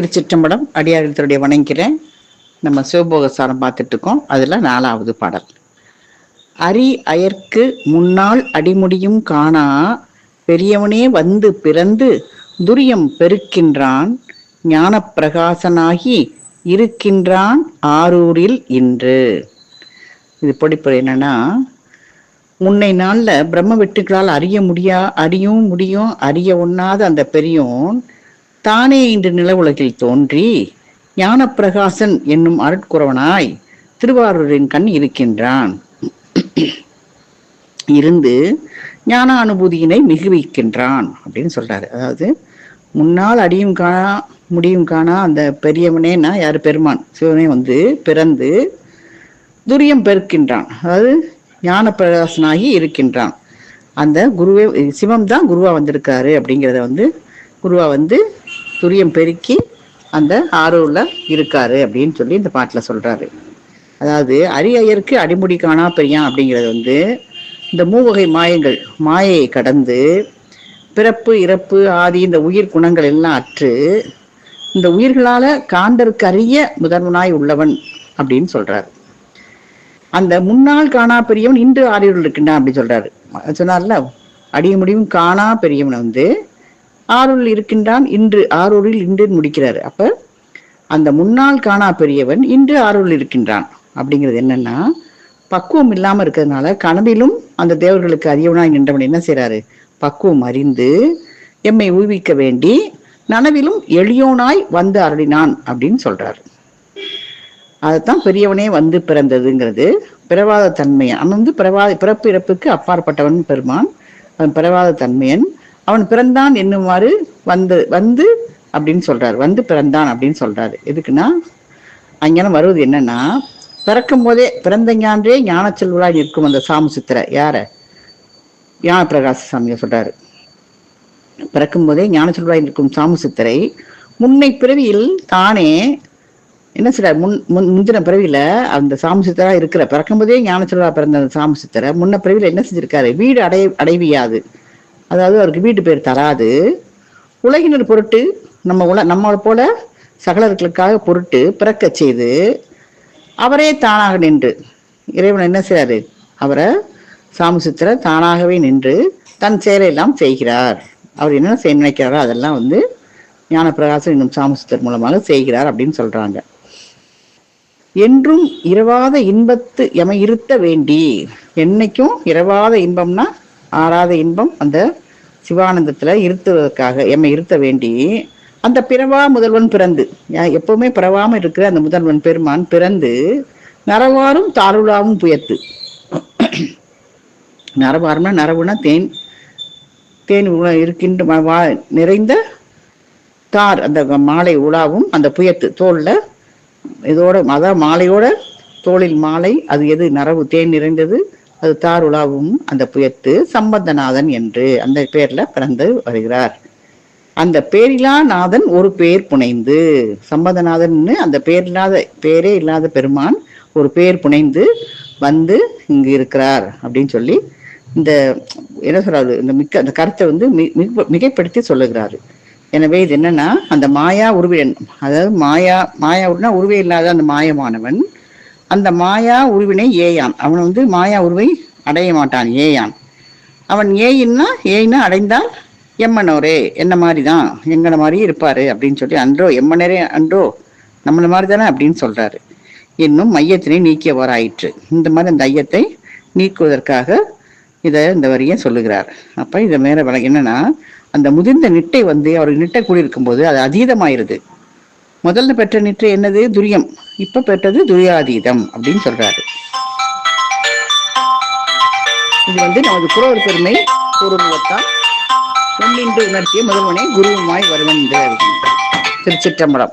திருச்சிற்றம்பலம் அடியாரத்தருடைய வணங்கிறேன் நம்ம சிவபோக சாரம் பார்த்துட்டு இருக்கோம் அதில் நாலாவது பாடல். அரி அயர்க்கு முன்னால் அடிமுடியும் காணா பெரியவனே வந்து பிறந்து துரியம் பெருக்கின்றான் ஞானப்பிரகாசனாகி இருக்கின்றான் ஆரூரில் இன்று. இது படிப்பு என்னன்னா முன்னை நாளில் பிரம்ம வெட்டுக்களால் அறிய முடியா அறியவும் முடியும் அறிய ஒண்ணாத அந்த பெரியோன் தானே இன்று நில உலகில் தோன்றி ஞானப்பிரகாசன் என்னும் அருட்குறவனாய் திருவாரூரின் கண் இருக்கின்றான். இருந்து ஞான அனுபூதியினை மிகுவிக்கின்றான் அப்படின்னு சொல்றாரு. அதாவது முன்னால் அடியும் காணா முடியும் காணா அந்த பெரியவனேனா யார்? பெருமான். சிவனே வந்து பிறந்து துரியம் பெருக்கின்றான். அதாவது ஞான பிரகாசனாகி இருக்கின்றான். அந்த குருவே சிவம் தான் குருவா வந்திருக்காரு அப்படிங்கிறத வந்து குருவா வந்து துரியம் பெருக்கி அந்த ஆரூர்ல இருக்காரு அப்படின்னு சொல்லி இந்த பாட்டில் சொல்றாரு. அதாவது அரியருக்கு அடிமுடி காணா பெரியான் அப்படிங்கிறது வந்து இந்த மூவகை மாயங்கள் மாயையை கடந்து பிறப்பு இறப்பு ஆதி இந்த உயிர் குணங்கள் எல்லாம் அற்று இந்த உயிர்களால காந்தருக்கு அறிய முதன்மனாய் உள்ளவன் அப்படின்னு சொல்றாரு. அந்த முன்னாள் காணா பெரியவன் இன்று ஆரியூரில் இருக்கின்றான் அப்படி சொல்றாரு. சொன்னார்ல அடிய முடியும் காணா பெரியவனை வந்து ஆரூரில் இருக்கின்றான் இன்று ஆரூரில் இன்று முடிக்கிறாரு. அப்ப அந்த முன்னாள் காணா பெரியவன் இன்று ஆரூரில் இருக்கின்றான். அப்படிங்கிறது என்னன்னா பக்குவம் இல்லாம இருக்கிறதுனால கனவிலும் அந்த தேவர்களுக்கு அறியவனாய் நின்றவன் என்ன செய்யறாரு பக்குவம் அறிந்து எம்மை ஊவிக்க வேண்டி நனவிலும் எளியோனாய் வந்து அருளினான் அப்படின்னு சொல்றாரு. அதைத்தான் பெரியவனே வந்து பிறந்ததுங்கிறது. பிறவாத தன்மையன் அவன் வந்து பிறவாத பிறப்பு இறப்புக்கு அப்பாற்பட்டவன் பெருமான். அவன் பிறவாத தன்மையன். அவன் பிறந்தான் என்னுமாறு வந்து வந்து அப்படின்னு சொல்றாரு. வந்து பிறந்தான் அப்படின்னு சொல்றாரு. எதுக்குன்னா அங்கன வருவது என்னன்னா பிறக்கும் போதே பிறந்த ஞான்றே ஞான செல்வராய் நிற்கும் அந்த சாமி சித்திர யார? ஞான பிரகாச சாமியை சொல்றாரு. பிறக்கும் போதே ஞான செல்வராய் நிற்கும் சாமி சித்திரை முன்னை பிறவியில் தானே என்ன சொல்றாரு? முன் முன் முந்தின பிறவியில அந்த சாமி சித்தரா இருக்கிற பிறக்கும் போதே ஞான செல்வரா பிறந்த அந்த சாமி சித்தரை முன்ன பிறவியில என்ன செஞ்சிருக்காரு? வீடு அடை அடைவியாது. அதாவது அவருக்கு வீட்டு பேர் தராது. உலகினர் பொருட்டு நம்ம உல நம்ம போல சகலர்களுக்காக பொருட்டு பிறக்க செய்து அவரே தானாக நின்று இறைவன் என்ன செய்கிறாரு அவரை சாமுசித்திர தானாகவே நின்று தன் செயலையெல்லாம் செய்கிறார். அவர் என்ன செய்ய நினைக்கிறாரோ அதெல்லாம் வந்து ஞான பிரகாசம் என்னும் மூலமாக செய்கிறார் அப்படின்னு சொல்றாங்க. என்றும் இரவாத இன்பத்து எம இருத்த வேண்டி என்னைக்கும் இரவாத இன்பம்னா ஆறாத இன்பம் அந்த சிவானந்தத்துல இருத்துவதற்காக எம்மை இருத்த வேண்டி அந்த பிறவா முதல்வன் பிறந்து எப்பவுமே பிறவாம இருக்கிற அந்த முதல்வன் பெருமான் பிறந்து நரவாரும் தாருளாவும் புயத்து. நரவாரம்னா நரவுனா தேன் தேன் உல- இருக்கின்ற வா- நிறைந்த தார் அந்த மாலை உலாவும் அந்த புயத்து தோல்ல இதோட அதான் மாலையோட தோளில் மாலை அது எது நரவு தேன் நிறைந்தது அது தார் உலாவும் அந்த புயத்து சம்பந்தநாதன் என்று அந்த பேர்ல பிறந்து வருகிறார். அந்த பேரிலா நாதன் ஒரு பேர் புனைந்து சம்பந்தநாதன்னு அந்த பேர் இல்லாத பேரே இல்லாத பெருமான் ஒரு பேர் புனைந்து வந்து இங்கு இருக்கிறார் அப்படின்னு சொல்லி இந்த என்ன சொல்றாரு இந்த மிக்க அந்த கருத்தை வந்து மி- மிக- மிகைப்படுத்தி சொல்லுகிறாரு. எனவே இது என்னன்னா அந்த மாயா உருவியன் அதாவது மாயா மாயா உருவினா உருவே இல்லாத அந்த மாயமானவன் அந்த மாயா உருவினை ஏயான். அவன் வந்து மாயா உருவை அடைய மாட்டான் ஏயான். அவன் ஏயின்னா ஏயின்னா அடைந்தால் எம்மனோரே என்ன மாதிரி தான் எங்களை மாதிரி இருப்பாரு அப்படின்னு சொல்லி அன்றோ எம்மனரே அன்றோ நம்மள மாதிரி தானே அப்படின்னு சொல்றாரு. இன்னும் மையத்தினை நீக்கியவராயிற்று. இந்த மாதிரி அந்த ஐயத்தை நீக்குவதற்காக இதை இந்த வரியை சொல்லுகிறார். அப்ப இதை மேல விள- என்னன்னா அந்த முதிர்ந்த நிட்டை வந்து அவருக்கு நிட்டை கூடியிருக்கும் போது அது அதீதமாயிருது. முதல்ல பெற்ற நிற்று என்னது? துரியம். இப்ப பெற்றது துரியாதீதம் அப்படின்னு சொல்றாரு. இது வந்து நமது குரோர் பெருமை கூறுவதால் முன்னின்று உணர்த்திய முதல்வனை குருவுமாய் வருவன் என்று திருச்சிற்றம்பலம்.